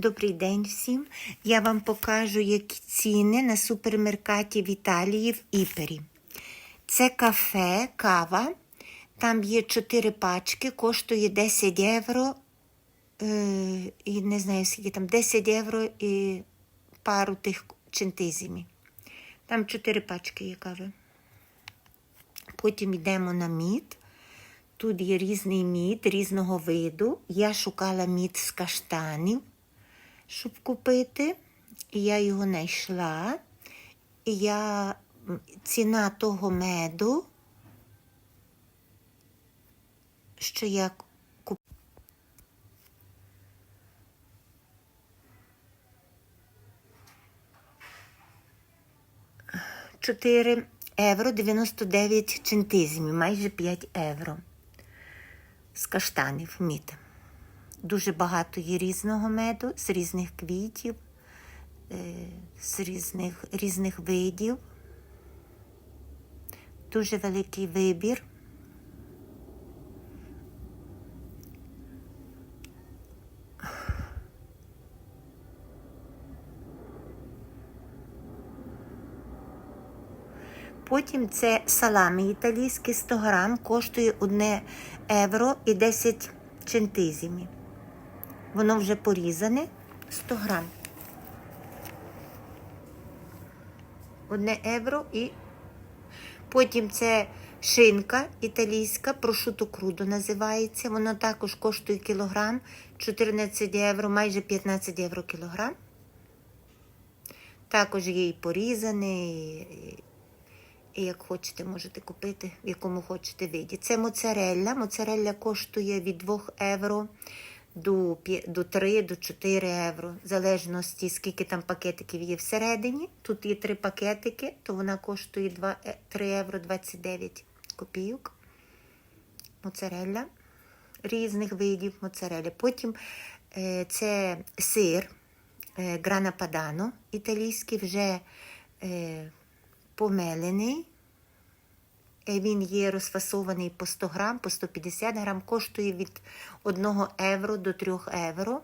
Добрий день всім. Я вам покажу, які ціни на супермеркаті в Італії в Іпері. Це кафе, кава. Там є 4 пачки, коштує 10 євро. Е, і не знаю, скільки там, 10 євро і пару тих чентизімів. Там 4 пачки є кави. Потім йдемо на мід. Тут є різний мід різного виду. Я шукала мід з каштанів, щоб купити. Я його знайшла. І я ціна того меду, що я купила. Чотири євро 99 центизмів, майже 5 євро з каштанів мід. Дуже багато є різного меду, з різних квітів, е, з різних, різних видів. Дуже великий вибір. Потім це салами італійські 100 грам, коштує 1 євро і 10 центизмів. Воно вже порізане 100 грам. 1 євро і потім це шинка італійська, прошуто крудо називається. Воно також коштує кілограм 14 євро, майже 15 євро кілограм. Також є і порізане, і, і як хочете, можете купити, в якому хочете виді. Це моцарелля. Моцарелля коштує від 2 євро до, п'я- до 3 до 4 євро, в залежності, скільки там пакетиків є всередині. Тут є 3 пакетики, то вона коштує 2, е- 3 євро 29 копійок. Моцарелля різних видів моцарелі. Потім е, це сир е, грана падано італійський, вже е, помелений. Е, Він є розфасований по 100 грам, по 150 грам, коштує від 1 євро до 3 євро.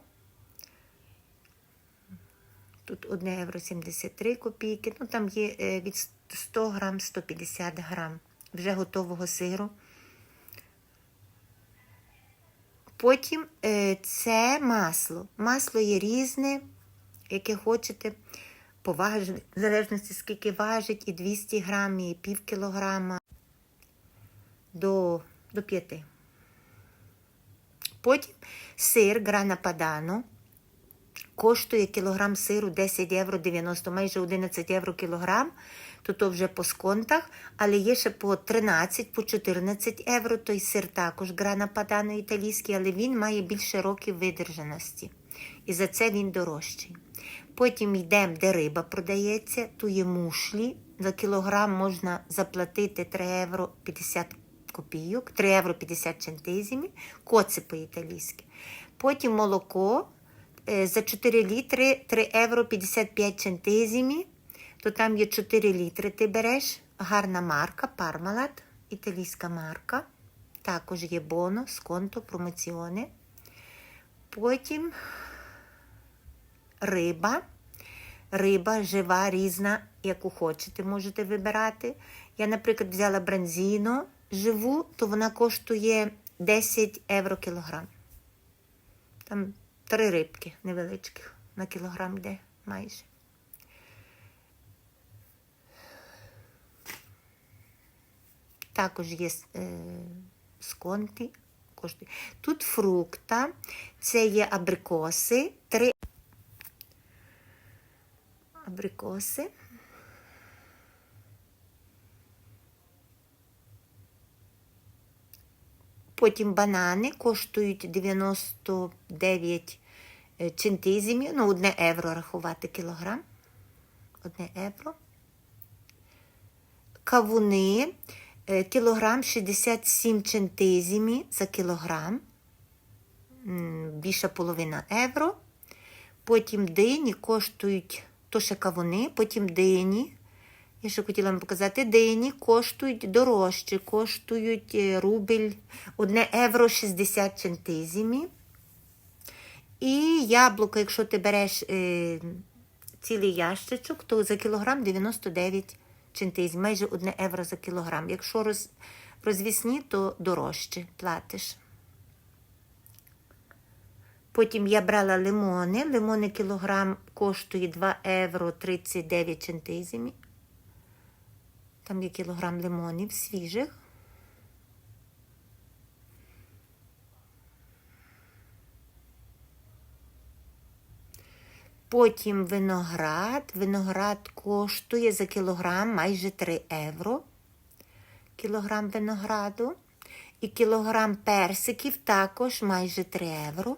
Тут 1 євро 73 копійки. Ну, там є е, від 100 грам 150 грам вже готового сиру. Потім е, це масло. Масло є різне, яке хочете поважити, в залежності скільки важить, і 200 грам, і пів кілограма до, до 5. Потім сир грана падано. Коштує кілограм сиру 10 євро 90, майже 11 євро кілограм, то то вже по сконтах, але є ще по 13, по 14 євро. Той сир також грана падано італійський, але він має більше років видержаності. І за це він дорожчий. Потім йдемо, де риба продається, тут є мушлі. За кілограм можна заплатити 3 євро 50 копійок, 3 євро 50 центизмів, коци по-італійськи. Потім молоко е, за 4 літри 3 євро 55 центизмів. То там є 4 літри ти береш. Гарна марка, Parmalat, італійська марка. Також є боно, сконто, промоціони. Потім риба. Риба жива, різна, яку хочете, можете вибирати. Я, наприклад, взяла бранзіно живу, то вона коштує 10 євро кілограм. Там три рибки невеличких на кілограм йде майже. Також є е, сконти. Коштує. Тут фрукта, це є абрикоси, три абрикоси. Потім банани коштують 99 е, центизмів, ну, 1 євро рахувати кілограм. 1 євро. Кавуни е, кілограм 67 центизмів за кілограм. Більша половина євро. Потім дині коштують то ще кавуни, потім дині. Я ще хотіла вам показати, дині коштують дорожче, коштують е, рубль 1 євро 60 центизмів. І яблуко, якщо ти береш е, цілий ящичок, то за кілограм 99 центизмів, майже 1 євро за кілограм. Якщо роз, розвісні, то дорожче платиш. Потім я брала лимони. Лимони кілограм коштує 2 євро 39 центизмів. Там є кілограм лимонів свіжих. Потім виноград. Виноград коштує за кілограм майже 3 євро. Кілограм винограду. І кілограм персиків також майже 3 євро.